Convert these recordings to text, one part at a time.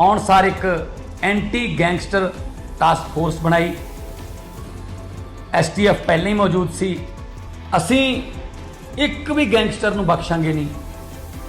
ਆਉਣ ਸਾਰ ਇੱਕ ਐਂਟੀ ਗੈਂਗਸਟਰ ਟਾਸਕ ਫੋਰਸ ਬਣਾਈ। ਐਸਟੀਐਫ ਪਹਿਲਾਂ ਹੀ ਮੌਜੂਦ ਸੀ। ਅਸੀਂ ਇੱਕ ਵੀ ਗੈਂਗਸਟਰ ਨੂੰ ਬਖਸ਼ਾਂਗੇ ਨਹੀਂ।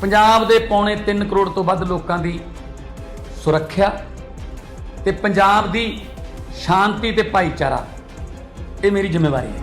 ਪੰਜਾਬ ਦੇ ਪੌਣੇ 3 ਕਰੋੜ ਤੋਂ ਵੱਧ ਲੋਕਾਂ ਦੀ ਸੁਰੱਖਿਆ ਤੇ ਪੰਜਾਬ ਦੀ ਸ਼ਾਂਤੀ ਤੇ ਭਾਈਚਾਰਾ। ਇਹ ਮੇਰੀ ਜ਼ਿੰਮੇਵਾਰੀ ਹੈ।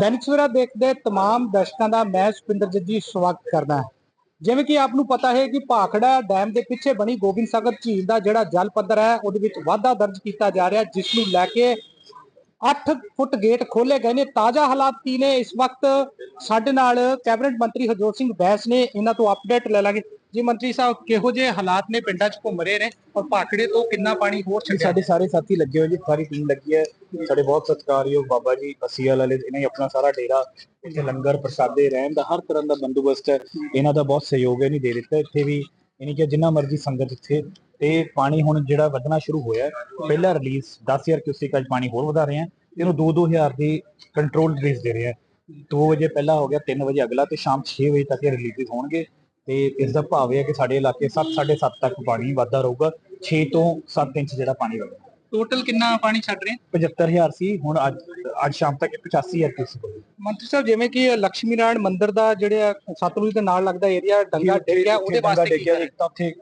ਦੈਨਿਕ ਦੇਖਦੇ ਤਮਾਮ ਦਰਸ਼ਕਾਂ ਦਾ ਮੈਂ ਸੁਪਿੰਦਰ ਜੱਜੀ ਸਵਾਗਤ ਕਰਦਾ ਹਾਂ। ਜਿਵੇਂ ਕਿ ਆਪ ਨੂੰ ਪਤਾ ਹੈ ਕਿ ਭਾਖੜਾ ਡੈਮ ਦੇ ਪਿੱਛੇ ਬਣੀ ਗੋਬਿੰਦ ਸਾਗਰ ਝੀਲ ਦਾ ਜਿਹੜਾ ਜਲ ਪੱਧਰ ਹੈ, ਉਹਦੇ ਵਿੱਚ ਵਾਧਾ ਦਰਜ ਕੀਤਾ ਜਾ ਰਿਹਾ, ਜਿਸ ਨੂੰ ਲੈ ਕੇ 8 ਫੁੱਟ ਗੇਟ ਖੋਲੇ ਗਏ ਨੇ। ਤਾਜ਼ਾ ਹਾਲਾਤ ਕੀ ਨੇ? ਇਸ ਵਕਤ ਸਾਡੇ ਨਾਲ ਕੈਬਨਿਟ ਮੰਤਰੀ ਹਰਜੋਤ ਸਿੰਘ ਬੈਸ ਨੇ। ਇਹਨਾਂ ਤੋਂ ਅਪਡੇਟ ਲੈ ਲਾਂਗੇ। ਜੀ ਮੰਤਰੀ ਸਾਹਿਬ ਕਿਹੋ ਜਿਹੇ ਹਾਲਾਤ ਨੇ? ਪਿੰਡਾਂ 'ਚ ਘੁੰਮ ਰਹੇ ਨੇ। ਔਰ ਭਾਖੜੇ ਤੋਂ ਕਿੰਨਾ ਪਾਣੀ ਹੋਰ ਛੱਡਿਆ ਸਾਡੇ ਸਾਰੇ ਸਾਥੀ ਲੱਗੇ ਹੋਏ ਜੀ। ਸਾਰੀ ਟੀਮ ਲੱਗੀ ਹੈ। ਸਾਡੇ ਬਹੁਤ ਸਤਿਕਾਰਯੋਗ ਬਾਬਾ ਜੀ ਅਸੀਲ ਵਾਲੇ ਇਹਨੇ ਆਪਣਾ ਸਾਰਾ ਡੇਰਾ ਇੱਥੇ ਲੰਗਰ ਪ੍ਰਸਾਦੇ ਰਹਿਣ ਦਾ ਹਰ ਤਰ੍ਹਾਂ ਦਾ ਬੰਦੋਬਸਤ ਹੈ। ਇਹਨਾਂ ਦਾ ਬਹੁਤ ਸਹਿਯੋਗ ਹੈ ਨਹੀਂ ਦੇ ਦਿੱਤਾ। ਇੱਥੇ ਵੀ ਯਾਨੀ ਕਿ ਜਿੰਨਾ ਮਰਜ਼ੀ ਸੰਗਤ ਇੱਥੇ ਤੇ ਪਾਣੀ ਹੁਣ ਜਿਹੜਾ ਵਧਣਾ ਸ਼ੁਰੂ ਹੋਇਆ ਹੈ, ਪਹਿਲਾ ਰਿਲੀਜ਼ 10000 ਕਿਊਸਿਕ ਅੱਜ ਪਾਣੀ ਹੋਰ ਵਧਾ ਰਹੇ ਹਾਂ। ਇਹਨੂੰ 2-2000 ਦੀ ਕੰਟਰੋਲ ਰਿਲੀਜ਼ ਦੇ ਰਿਹਾ ਹਾਂ। 2 ਵਜੇ ਪਹਿਲਾ ਹੋ ਗਿਆ 3 ਵਜੇ ਅਗਲਾ ਤੇ ਸ਼ਾਮ 6 ਵਜੇ ਤੱਕ ਇਹ ਰਿਲੀਜ਼ ਹੋਣਗੇ ਤੇ ਇਸ ਦਾ ਭਾਵ ਇਹ ਹੈ ਕਿ ਸਾਡੇ ਇਲਾਕੇ 7 7.5 ਤੱਕ ਪਾਣੀ ਵਾਧਾ ਰਹੂਗਾ 6 ਤੋਂ 7 ਇੰਚ ਜਿਹੜਾ ਪਾਣੀ ਵਧੇਗਾ ਟੋਟਲ ਕਿੰਨਾ ਪਾਣੀ ਛੱਡ ਰਹੇ? 75000 ਸੀ ਹੁਣ ਅੱਜ ਅੱਜ ਸ਼ਾਮ ਤੱਕ ਇਹ 85000 ਕਿਊਸਿਕ ਹੋ ਗਿਆ ਮੰਤਰੀ ਸਾਹਿਬ ਜਿਵੇਂ ਕਿ ਲక్ష్ਮੀ ਨਾਰਾਇਣ ਮੰਦਿਰ ਦਾ ਜਿਹੜਾ ਸਤਲੁਜ ਦੇ ਨਾਲ ਲੱਗਦਾ ਏਰੀਆ ਡੰਗਾ ਗਿਆ ਉਹਦੇ ਵਾਸਤੇ ਡਿੱਗਿਆ ਇੱਕ ਤਾਂ ਉੱਥੇ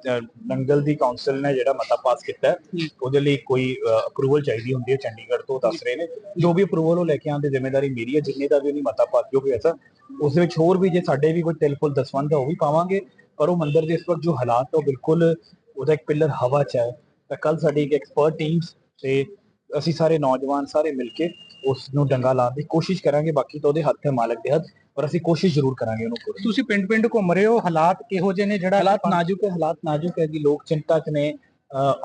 ਨੰਗਲ ਦੀ ਕਾਉਂਸਲ ਨੇ ਜਿਹੜਾ ਮਤਾ ਪਾਸ ਕੀਤਾ। ਉਹਦੇ ਲਈ ਕੋਈ ਅਪਰੂਵਲ ਚਾਹੀਦੀ ਹੁੰਦੀ ਹੈ ਚੰਡੀਗੜ੍ਹ ਤੋਂ ਦੱਸ ਰਹੇ ਨੇ। ਜੋ ਵੀ ਅਪਰੂਵਲ ਉਹ ਲੈ ਕੇ ਆਉਣ ਦੀ ਜ਼ਿੰਮੇਵਾਰੀ ਮੇਰੀ ਹੈ ਜਿੰਨੇ ਦਾ ਵੀ ਉਹਨੀ ਮਤਾ ਪਾਸ ਜੋ ਵੀ ਐਸਾ ਉਸ ਦੇ ਵਿੱਚ ਹੋਰ ਵੀ ਜੇ ਸਾਡੇ ਵੀ ਕੋਈ ਟੈਲੀਫੋਨ ਦਸਵੰਦ ਹੈ ਉਹ ਵੀ ਪਾਵਾਂਗੇ। ਪਰ ਉਹ ਮੰਦਿਰ ਦੇ ਇਸ ਵਕਤ ਜੋ ਹਾਲਾਤ ਉਹ ਬਿਲਕੁਲ ਉਹਦਾ ਇੱਕ ਪਿੱਲਰ ਹਵਾ 'ਚ ਹੈ। ਤਾਂ ਕੱਲ ਸਾਡੀ ਇੱਕ ਐਕਸਪਰਟ ਟੀਮਸ ਤੇ ਅਸੀਂ ਸਾਰੇ ਨੌਜਵਾਨ ਸਾਰੇ ਮਿਲ ਕੇ ਉਸ ਨੂੰ ਡੰਗਾ ਲਾਉਣ ਦੀ ਕੋਸ਼ਿਸ਼ ਕਰਾਂਗੇ ਬਾਕੀ ਤਾਂ ਉਹਦੇ ਹੱਥ ਹੈ ਮਾਲਕ ਦੇ ਹੱਥ ਪਰ ਅਸੀਂ ਕੋਸ਼ਿਸ਼ ਜ਼ਰੂਰ ਕਰਾਂਗੇ ਉਹਨੂੰ ਪੂਰੀ। ਤੁਸੀਂ ਪਿੰਡ ਪਿੰਡ ਘੁੰਮ ਰਹੇ ਹੋ? ਹਾਲਾਤ ਕਿਹੋ ਜਿਹੇ ਨੇ ਜਿਹੜਾ ਹਾਲਾਤ ਨਾਜ਼ੁਕ ਹੈ ਹਾਲਾਤ ਨਾਜ਼ੁਕ ਹੈ ਕਿ ਲੋਕ ਚਿੰਤਾ 'ਚ ਨੇ।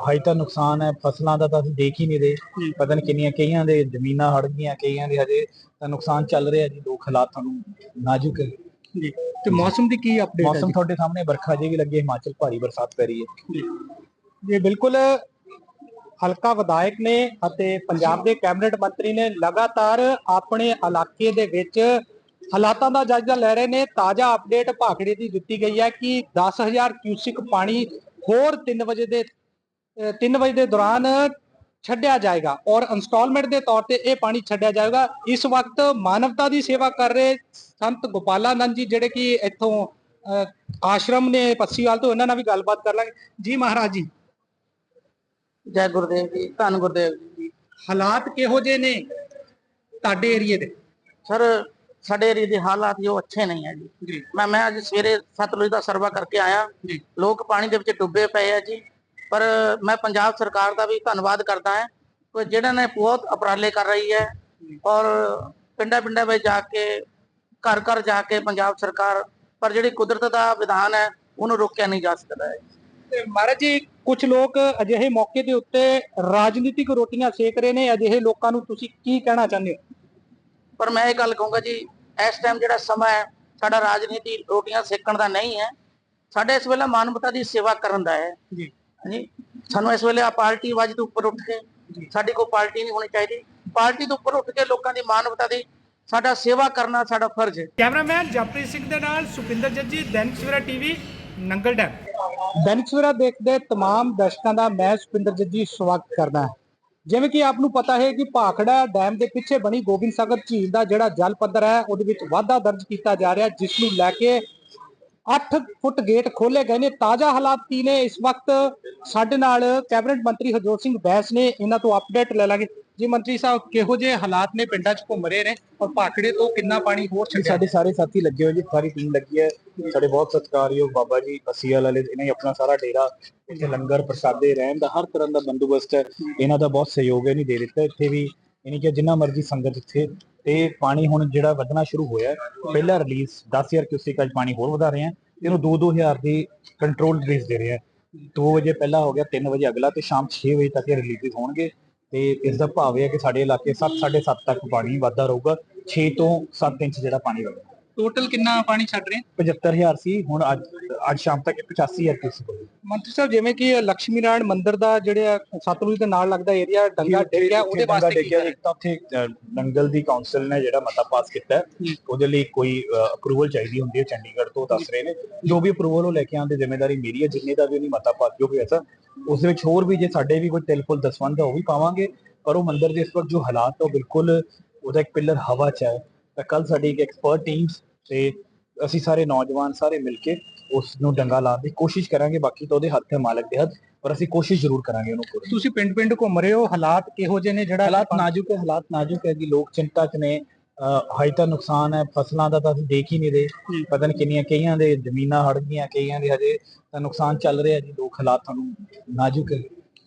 ਹਾਈ ਤਾਂ ਨੁਕਸਾਨ ਹੈ ਫਸਲਾਂ ਦਾ ਤਾਂ ਅਸੀਂ ਦੇਖ ਹੀ ਨਹੀਂ ਰਹੇ। ਪਤਾ ਨਹੀਂ ਕਿੰਨੀਆਂ ਕਈਆਂ ਦੇ ਜ਼ਮੀਨਾਂ ਹੜ ਗਈਆਂ ਕਈਆਂ ਦੇ ਹਜੇ ਤਾਂ ਨੁਕਸਾਨ ਚੱਲ ਰਿਹਾ ਜੀ ਲੋਕ ਹਾਲਾਤ ਤੁਹਾਨੂੰ ਨਾਜ਼ੁਕ ਹੈ। ਜੀ ਤੇ ਮੌਸਮ ਦੀ ਕੀ ਅਪਡੇਟ ਹੈ ਮੌਸਮ ਤੁਹਾਡੇ ਸਾਹਮਣੇ ਵਰਖਾ ਜੇ ਵੀ ਲੱਗੀ ਹਿਮਾਚਲ ਭਾਰੀ ਬਰਸਾਤ ਪੈ ਰਹੀ ਹੈ। ਜੀ ਬਿਲਕੁਲ ਹਲਕਾ ਵਿਧਾਇਕ ਨੇ ਅਤੇ ਪੰਜਾਬ ਦੇ ਕੈਬਨਿਟ ਮੰਤਰੀ ਨੇ ਲਗਾਤਾਰ ਆਪਣੇ ਇਲਾਕੇ ਦੇ ਵਿੱਚ ਹਾਲਾਤਾਂ ਦਾ ਜਾਇਜ਼ਾ ਲੈ ਰਹੇ ਨੇ। ਤਾਜ਼ਾ ਅਪਡੇਟ ਭਾਖੜੇ ਦੀ ਦਿੱਤੀ ਗਈ ਹੈ ਕਿ 10000 ਕਿਊਸਿਕ ਪਾਣੀ ਹੋਰ 3 ਵਜੇ ਦੇ 3 ਵਜੇ ਦੇ ਦੌਰਾਨ ਛੱਡਿਆ ਜਾਏਗਾ ਔਰ ਇੰਸਟਾਲਮੈਂਟ ਦੇ ਤੌਰ ਤੇ ਇਹ ਪਾਣੀ ਛੱਡਿਆ ਜਾਏਗਾ। ਇਸ ਵਕਤ ਮਾਨਵਤਾ ਦੀ ਸੇਵਾ ਕਰ ਰਹੇ ਸੰਤ ਗੋਪਾਲਾਨੰਦ ਜੀ ਜਿਹੜੇ ਕਿ ਇੱਥੋਂ ਅਹ, ਆਸ਼ਰਮ ਨੇ ਪੱਸੀਵਾਲ ਤੋਂ ਇਹਨਾਂ ਨਾਲ ਵੀ ਗੱਲਬਾਤ ਕਰ ਲਾਂਗੇ। ਜੀ ਮਹਾਰਾਜ ਜੀ। ਜੈ ਗੁਰਦੇਵ ਜੀ ਧੰਨ ਗੁਰਦੇਵ ਜੀ। ਹਾਲਾਤ ਕਿਹੋ ਜਿਹੇ ਨੇ ਤੁਹਾਡੇ ਏਰੀਏ ਦੇ? ਸਰ ਸਾਡੇ ਏਰੀਏ ਦੇ ਹਾਲਾਤ ਜੋ ਅੱਛੇ ਨਹੀਂ ਹੈ ਜੀ। ਮੈਂ ਮੈਂ ਅੱਜ ਸਵੇਰੇ ਸਤਲੁਜ ਦਾ ਸਰਵਾ ਕਰਕੇ ਆਇਆ। ਲੋਕ ਪਾਣੀ ਦੇ ਵਿੱਚ ਡੁੱਬੇ ਪਏ ਆ ਜੀ। ਪਰ ਮੈਂ ਪੰਜਾਬ ਸਰਕਾਰ ਦਾ ਵੀ ਧੰਨਵਾਦ ਕਰਦਾ ਹਾਂ ਕਿ ਜਿਹੜਾ ਨੇ ਬਹੁਤ ਉਪਰਾਲੇ ਕਰ ਰਹੀ ਹੈ ਔਰ ਪਿੰਡਾਂ ਪਿੰਡਾਂ ਵਿੱਚ ਜਾ ਕੇ ਘਰ ਘਰ ਜਾ ਕੇ ਪੰਜਾਬ ਸਰਕਾਰ ਪਰ ਜਿਹੜੀ ਕੁਦਰਤ ਦਾ ਵਿਧਾਨ ਹੈ ਉਹਨੂੰ ਰੋਕਿਆ ਨਹੀਂ ਜਾ ਸਕਦਾ ਹੈ। ਮਹਾਰਾਜ ਜੀ ਕੁਝ ਲੋਕ ਅਜਿਹੇ ਮੌਕੇ ਦੇ ਉੱਤੇ ਰਾਜਨੀਤਿਕ ਰੋਟੀਆਂ ਸੇਕ ਰਹੇ ਨੇ ਅਜਿਹੇ ਲੋਕਾਂ ਨੂੰ ਤੁਸੀਂ ਕੀ ਕਹਿਣਾ ਚਾਹੁੰਦੇ ਹੋ? ਪਰ ਮੈਂ ਇਹ ਗੱਲ ਕਹੂੰਗਾ ਜੀ ਇਸ ਟਾਈਮ ਜਿਹੜਾ ਸਮਾਂ ਹੈ ਸਾਡਾ ਰਾਜਨੀਤੀ ਰੋਟੀਆਂ ਸੇਕਣ ਦਾ ਨਹੀਂ ਹੈ। ਸਾਡੇ ਇਸ ਵੇਲੇ ਮਾਨਵਤਾ ਦੀ ਸੇਵਾ ਕਰਨ ਦਾ ਹੈ। ਜੀ। ਹਾਂਜੀ? ਸਾਨੂੰ ਇਸ ਵੇਲੇ ਆ ਪਾਰਟੀ ਵਾਜ ਤੋਂ ਉੱਪਰ ਉੱਠ ਕੇ ਸਾਡੀ ਕੋਈ ਪਾਰਟੀ ਨਹੀਂ ਹੋਣੀ ਚਾਹੀਦੀ। ਪਾਰਟੀ ਤੋਂ ਉੱਪਰ ਉੱਠ ਕੇ ਲੋਕਾਂ ਦੀ ਮਾਨਵਤਾ ਦੀ ਸਾਡਾ ਸੇਵਾ ਕਰਨਾ ਸਾਡਾ ਫਰਜ਼ ਹੈ। ਕੈਮਰਾਮੈਨ ਜਪ੍ਰੀਤ ਸਿੰਘ ਦੇ ਨਾਲ ਸੁਪਿੰਦਰ ਜੱਜੀ ਦੈਨਿਕ ਸਵੇਰਾ ਟੀਵੀ ਨੰਗਲ ਡੈਮ। ਦੈਨਿਕ ਸਵੇਰਾ ਦੇਖਦੇ ਤਮਾਮ ਦਰਸ਼ਕਾਂ ਦਾ, ਮੈਂ ਸੁਪਿੰਦਰ ਜੱਜੀ ਸਵਾਗਤ ਕਰਦਾ ਜਿਵੇਂ ਕਿ ਆਪ ਨੂੰ ਪਤਾ ਹੈ ਕਿ ਭਾਖੜਾ ਡੈਮ ਦੇ ਪਿੱਛੇ ਬਣੀ ਗੋਬਿੰਦ ਸਾਗਰ ਝੀਲ ਦਾ ਜਿਹੜਾ ਜਲ ਪੱਧਰ ਹੈ, ਉਹਦੇ ਵਿੱਚ ਵਾਧਾ ਦਰਜ ਕੀਤਾ ਜਾ ਰਿਹਾ, ਜਿਸ ਨੂੰ ਲੈ ਕੇ 8 ਫੁੱਟ ਗੇਟ ਖੋਲੇ ਗਏ ਨੇ। ਤਾਜ਼ਾ ਹਾਲਾਤ ਕੀ ਨੇ? ਇਸ ਵਕਤ ਸਾਡੇ ਨਾਲ ਕੈਬਨਿਟ ਮੰਤਰੀ ਹਰਜੋਤ ਸਿੰਘ ਬੈਂਸ ਨੇ, ਇਹਨਾਂ ਤੋਂ ਅਪਡੇਟ ਲੈ ਲਾਂਗੇ। ਜੀ ਮੰਤਰੀ ਸਾਹਿਬ ਕਿਹੋ ਜਿਹੇ ਹਾਲਾਤ ਨੇ ਪਿੰਡਾਂ 'ਚ ਘੁੰਮ ਰਹੇ ਨੇ ਔਰ ਭਾਖੜੇ ਤੋਂ ਕਿੰਨਾ ਪਾਣੀ ਹੋਰ ਛੱਡਿਆ? ਸਾਡੇ ਸਾਰੇ ਸਾਥੀ ਲੱਗੇ ਹੋਏ ਜੀ ਸਾਰੀ ਟੀਮ ਲੱਗੀ ਹੈ। ਸਾਡੇ ਬਹੁਤ ਸਤਿਕਾਰਯੋਗ ਬਾਬਾ ਜੀ ਅਸੀਲ ਵਾਲੇ ਇਹਨਾਂ ਹੀ ਆਪਣਾ ਸਾਰਾ ਡੇਰਾ ਇੱਥੇ ਲੰਗਰ ਪ੍ਰਸਾਦੇ ਰਹਿਣ ਦਾ ਹਰ ਤਰ੍ਹਾਂ ਦਾ ਬੰਦੋਬਸਤ ਹੈ। ਇਹਨਾਂ ਦਾ ਬਹੁਤ ਸਹਿਯੋਗ ਹੈ ਨਹੀਂ ਦੇ ਦਿੱਤਾ ਇੱਥੇ ਵੀ। ਯਾਨੀ ਕਿ ਜਿੰਨਾ ਮਰਜ਼ੀ ਸੰਗਤ ਇੱਥੇ ਤੇ ਪਾਣੀ ਹੁਣ ਜਿਹੜਾ ਵਧਣਾ ਸ਼ੁਰੂ ਹੋਇਆ ਪਹਿਲਾ ਰਿਲੀਜ਼ 10000 ਕਿਊਸਿਕ ਅੱਜ ਪਾਣੀ ਹੋਰ ਵਧਾ ਰਹੇ ਹਾਂ ਇਹਨੂੰ 2-2000 ਦੀ ਕੰਟਰੋਲ ਰਿਲੀਜ਼ ਦੇ ਰਹੇ ਹਾਂ। 2 ਵਜੇ ਪਹਿਲਾ ਹੋ ਗਿਆ 3 ਵਜੇ ਅਗਲਾ ਤੇ ਸ਼ਾਮ 6 ਵਜੇ ਤੱਕ ਇਹ ਰਿਲੀਜ਼ ਹੋਣਗੇ। ਤੇ ਇਸ ਦਾ ਭਾਵ ਇਹ ਹੈ ਕਿ ਸਾਡੇ ਇਲਾਕੇ 7-7.5 ਤੱਕ ਪਾਣੀ ਵਾਧਾ ਰਹੂਗਾ 6 ਤੋਂ 7 ਇੰਚ ਜਿਹੜਾ ਪਾਣੀ ਵਧੇਗਾ ਟੋਟਲ ਕਿੰਨਾ ਪਾਣੀ ਛੱਡ ਰਹੇ? 75000 ਸੀ ਹੁਣ ਅੱਜ ਅੱਜ ਸ਼ਾਮ ਤੱਕ 85000 ਕਿਊਸਿਕ ਹੋ ਗਿਆ ਮੰਤਰੀ ਸਾਹਿਬ ਜਿਵੇਂ ਕਿ ਲక్ష్ਮੀ ਨਾਰਾਇਣ ਮੰਦਿਰ ਦਾ ਜਿਹੜਾ ਸਤਲੁਜ ਦੇ ਨਾਲ ਲੱਗਦਾ ਏਰੀਆ ਡੰਗਾ ਡਿੱਗ ਗਿਆ ਉਹਦੇ ਵਾਸਤੇ ਕੀ ਇੱਕ ਤਾਂ ਉੱਥੇ ਨੰਗਲ ਦੀ ਕਾਉਂਸਲ ਨੇ ਜਿਹੜਾ ਮਤਾ ਪਾਸ ਕੀਤਾ ਉਹਦੇ ਲਈ ਕੋਈ ਅਪਰੂਵਲ ਚਾਹੀਦੀ ਹੁੰਦੀ ਹੈ ਚੰਡੀਗੜ੍ਹ ਤੋਂ ਦੱਸ ਰਹੇ ਨੇ। ਜੋ ਵੀ ਅਪਰੂਵਲ ਉਹ ਲੈ ਕੇ ਆਉਣ ਦੀ ਜ਼ਿੰਮੇਵਾਰੀ ਮੇਰੀ ਹੈ ਜਿੰਨੇ ਦਾ ਵੀ ਨਹੀਂ ਮਤਾ ਪਾਸ ਜੋ ਵੀ ਐਸਾ ਉਸ ਦੇ ਵਿੱਚ ਹੋਰ ਵੀ ਜੇ ਸਾਡੇ ਵੀ ਕੋਈ ਤਿਲਫੁਲ ਦਸਵੰਦ ਹੈ ਉਹ ਵੀ ਪਾਵਾਂਗੇ। ਪਰ ਉਹ ਮੰਦਿਰ ਦੇ ਇਸ ਵਕਤ ਜੋ ਹਾਲਾਤ ਉਹ ਬਿਲਕੁਲ ਉਹਦਾ ਇੱਕ ਪਿੱਲਰ ਹਵਾ ਚ ਹੈ। ਤਾਂ ਕੱਲ ਸਾਡੀ ਇੱਕ ਐਕਸਪਰਟ ਟੀਮਸ ਤੇ ਅਸੀਂ ਸਾਰੇ ਨੌਜਵਾਨ ਸਾਰੇ ਮਿਲ ਕੇ ਉਸ ਨੂੰ ਡੰਗਾ ਲਾਉਣ ਦੀ ਕੋਸ਼ਿਸ਼ ਕਰਾਂਗੇ ਬਾਕੀ ਤਾਂ ਉਹਦੇ ਹੱਥ ਹੈ ਮਾਲਕ ਦੇ ਹੱਥ ਪਰ ਅਸੀਂ ਕੋਸ਼ਿਸ਼ ਜ਼ਰੂਰ ਕਰਾਂਗੇ ਉਹਨੂੰ ਪੂਰੀ। ਤੁਸੀਂ ਪਿੰਡ ਪਿੰਡ ਘੁੰਮ ਰਹੇ ਹੋ? ਹਾਲਾਤ ਕਿਹੋ ਜਿਹੇ ਨੇ ਜਿਹੜਾ ਹਾਲਾਤ ਨਾਜ਼ੁਕ ਹੈ ਹਾਲਾਤ ਨਾਜ਼ੁਕ ਹੈ ਕਿ ਲੋਕ ਚਿੰਤਾ ਚ ਨੇ। ਹਾਈ ਤਾਂ ਨੁਕਸਾਨ ਹੈ ਫਸਲਾਂ ਦਾ ਤਾਂ ਅਸੀਂ ਦੇਖ ਹੀ ਨਹੀਂ ਰਹੇ। ਪਤਾ ਨਹੀਂ ਕਿੰਨੀਆਂ ਕਈਆਂ ਦੇ ਜ਼ਮੀਨਾਂ ਹੜ ਗਈਆਂ ਕਈਆਂ ਦੇ ਹਜੇ ਤਾਂ ਨੁਕਸਾਨ ਚੱਲ ਰਿਹਾ ਜੀ ਲੋਕ ਹਾਲਾਤ ਤੁਹਾਨੂੰ ਨਾਜ਼ੁਕ ਹੈ।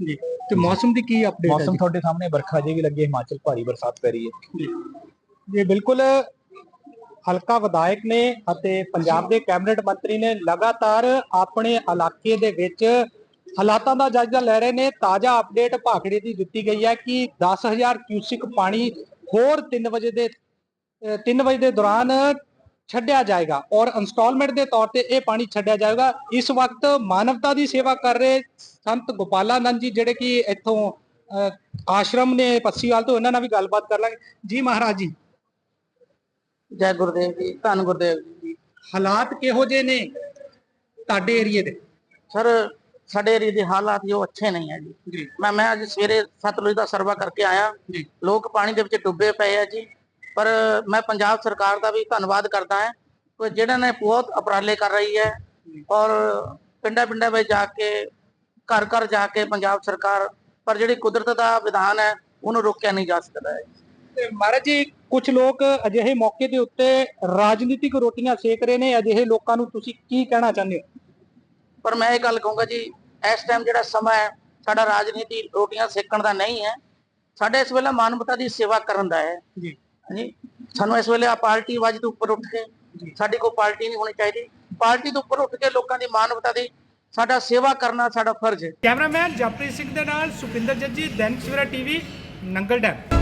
ਜੀ ਤੇ ਮੌਸਮ ਦੀ ਕੀ ਅਪਡੇਟ ਹੈ ਮੌਸਮ ਤੁਹਾਡੇ ਸਾਹਮਣੇ ਵਰਖਾ ਜੇ ਵੀ ਲੱਗੀ ਹਿਮਾਚਲ ਭਾਰੀ ਬਰਸਾਤ ਪੈ ਰਹੀ ਹੈ। ਜੀ। ਜੀ, ਬਿਲਕੁਲ। ਹਲਕਾ ਵਿਧਾਇਕ ਨੇ ਅਤੇ ਪੰਜਾਬ ਦੇ ਕੈਬਨਿਟ ਮੰਤਰੀ ਨੇ ਲਗਾਤਾਰ ਆਪਣੇ ਇਲਾਕੇ ਦੇ ਵਿੱਚ ਹਾਲਾਤਾਂ ਦਾ ਜਾਇਜ਼ਾ ਲੈ ਰਹੇ ਨੇ। ਤਾਜ਼ਾ ਅਪਡੇਟ ਭਾਖੜੇ ਦੀ ਦਿੱਤੀ ਗਈ ਹੈ ਕਿ 10000 ਕਿਊਸਿਕ ਪਾਣੀ ਹੋਰ 3 ਵਜੇ ਦੇ 3 ਵਜੇ ਦੇ ਦੌਰਾਨ ਛੱਡਿਆ ਜਾਏਗਾ ਔਰ ਇੰਸਟਾਲਮੈਂਟ ਦੇ ਤੌਰ ਤੇ ਇਹ ਪਾਣੀ ਛੱਡਿਆ ਜਾਏਗਾ। ਇਸ ਵਕਤ ਮਾਨਵਤਾ ਦੀ ਸੇਵਾ ਕਰ ਰਹੇ ਸੰਤ ਗੋਪਾਲਾਨੰਦ ਜੀ ਜਿਹੜੇ ਕਿ ਇੱਥੋਂ ਆਸ਼ਰਮ ਨੇ, ਪੱਸੀਵਾਲ ਤੋਂ ਇਹਨਾਂ ਨਾਲ ਵੀ ਗੱਲਬਾਤ ਕਰ ਲਾਂਗੇ। ਜੀ ਮਹਾਰਾਜ ਜੀ। ਜੈ ਗੁਰਦੇਵ ਜੀ ਧੰਨ ਗੁਰਦੇਵ ਜੀ ਹਾਲਾਤ ਕਿਹੋ ਜਿਹੇ ਨੇ ਤੁਹਾਡੇ ਏਰੀਏ ਦੇ? ਸਰ ਸਾਡੇ ਏਰੀਏ ਦੇ ਹਾਲਾਤ ਜੋ ਅੱਛੇ ਨਹੀਂ ਹੈ ਜੀ। ਮੈਂ ਮੈਂ ਅੱਜ ਸਵੇਰੇ ਸਤਲੁਜ ਦਾ ਸਰਵਾ ਕਰਕੇ ਆਇਆ। ਲੋਕ ਪਾਣੀ ਦੇ ਵਿੱਚ ਡੁੱਬੇ ਪਏ ਆ ਜੀ। ਪਰ ਮੈਂ ਪੰਜਾਬ ਸਰਕਾਰ ਦਾ ਵੀ ਧੰਨਵਾਦ ਕਰਦਾ ਹਾਂ ਕਿ ਜਿਹੜਾ ਨੇ ਬਹੁਤ ਉਪਰਾਲੇ ਕਰ ਰਹੀ ਹੈ ਔਰ ਪਿੰਡਾਂ ਪਿੰਡਾਂ ਵਿੱਚ ਜਾ ਕੇ ਘਰ ਘਰ ਜਾ ਕੇ ਪੰਜਾਬ ਸਰਕਾਰ ਪਰ ਜਿਹੜੀ ਕੁਦਰਤ ਦਾ ਵਿਧਾਨ ਹੈ ਉਹਨੂੰ ਰੋਕਿਆ ਨਹੀਂ ਜਾ ਸਕਦਾ ਹੈ। ਮਹਾਰਾਜ ਜੀ ਕੁਝ ਲੋਕ ਅਜਿਹੇ ਮੌਕੇ ਦੇ ਉੱਤੇ ਰਾਜਨੀਤਿਕ ਰੋਟੀਆਂ ਸੇਕ ਰਹੇ ਨੇ ਅਜਿਹੇ ਲੋਕਾਂ ਨੂੰ ਤੁਸੀਂ ਕੀ ਕਹਿਣਾ ਚਾਹੁੰਦੇ ਹੋ? ਪਰ ਮੈਂ ਇਹ ਗੱਲ ਕਹੂੰਗਾ ਜੀ ਇਸ ਟਾਈਮ ਜਿਹੜਾ ਸਮਾਂ ਹੈ ਸਾਡਾ ਰਾਜਨੀਤੀ ਰੋਟੀਆਂ ਸੇਕਣ ਦਾ ਨਹੀਂ ਹੈ। ਸਾਡੇ ਇਸ ਵੇਲੇ ਮਾਨਵਤਾ ਦੀ ਸੇਵਾ ਕਰਨ ਦਾ ਹੈ। ਜੀ। ਹਾਂਜੀ। ਸਾਨੂੰ ਇਸ ਵੇਲੇ ਆ ਪਾਰਟੀ ਵਾਜ ਤੋਂ ਉੱਪਰ ਉੱਠ ਕੇ ਸਾਡੀ ਕੋਈ ਪਾਰਟੀ ਨਹੀਂ ਹੋਣੀ ਚਾਹੀਦੀ। ਪਾਰਟੀ ਤੋਂ ਉੱਪਰ ਉੱਠ ਕੇ ਲੋਕਾਂ ਦੀ ਮਾਨਵਤਾ ਦੀ ਸਾਡਾ ਸੇਵਾ ਕਰਨਾ ਸਾਡਾ ਫਰਜ਼ ਹੈ। ਕੈਮਰਾਮੈਨ ਜਪ੍ਰੀਤ ਸਿੰਘ ਦੇ ਨਾਲ ਸੁਪਿੰਦਰ ਜੱਜੀ ਦੈਨਿਕ ਸਵੇਰਾ ਟੀਵੀ ਨੰਗਲ ਡੈਮ।